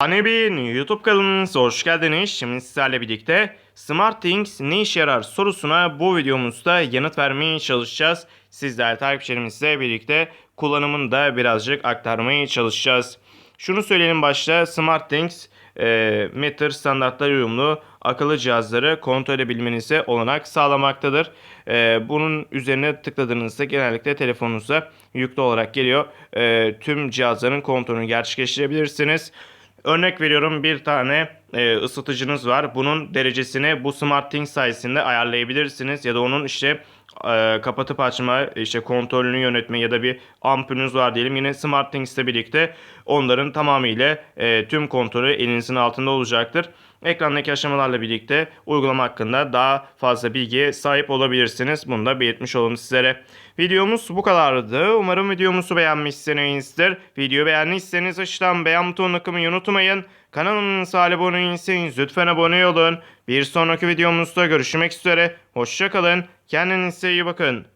Anebin YouTube kanalımıza hoş geldiniz. Şimdi sizlerle birlikte SmartThings ne işe yarar sorusuna bu videomuzda yanıt vermeye çalışacağız. Sizler takipçilerimizle birlikte kullanımını da birazcık aktarmaya çalışacağız. Şunu söyleyelim başta SmartThings e, Meter standartlara uyumlu akıllı cihazları kontrol edebilmenize olanak sağlamaktadır. E, bunun üzerine tıkladığınızda genellikle telefonunuza yüklü olarak geliyor. E, tüm cihazların kontrolünü gerçekleştirebilirsiniz. Örnek veriyorum bir tane e, ısıtıcınız var. Bunun derecesini bu SmartThings sayesinde ayarlayabilirsiniz. Ya da onun işte e, kapatıp açma, işte kontrolünü yönetme ya da bir ampulünüz var diyelim. Yine SmartThings ile birlikte onların tamamıyla e, tüm kontrolü elinizin altında olacaktır. Ekrandaki aşamalarla birlikte uygulama hakkında daha fazla bilgiye sahip olabilirsiniz. Bunu da belirtmiş olalım sizlere. Videomuz bu kadardı. Umarım videomuzu beğenmişsinizdir. Videoyu beğendiyseniz aşağıdan beğen butonuna tıklamayı unutmayın. Kanalımıza abone değilseniz lütfen abone olun. Bir sonraki videomuzda görüşmek üzere. Hoşçakalın. Kendinize iyi bakın.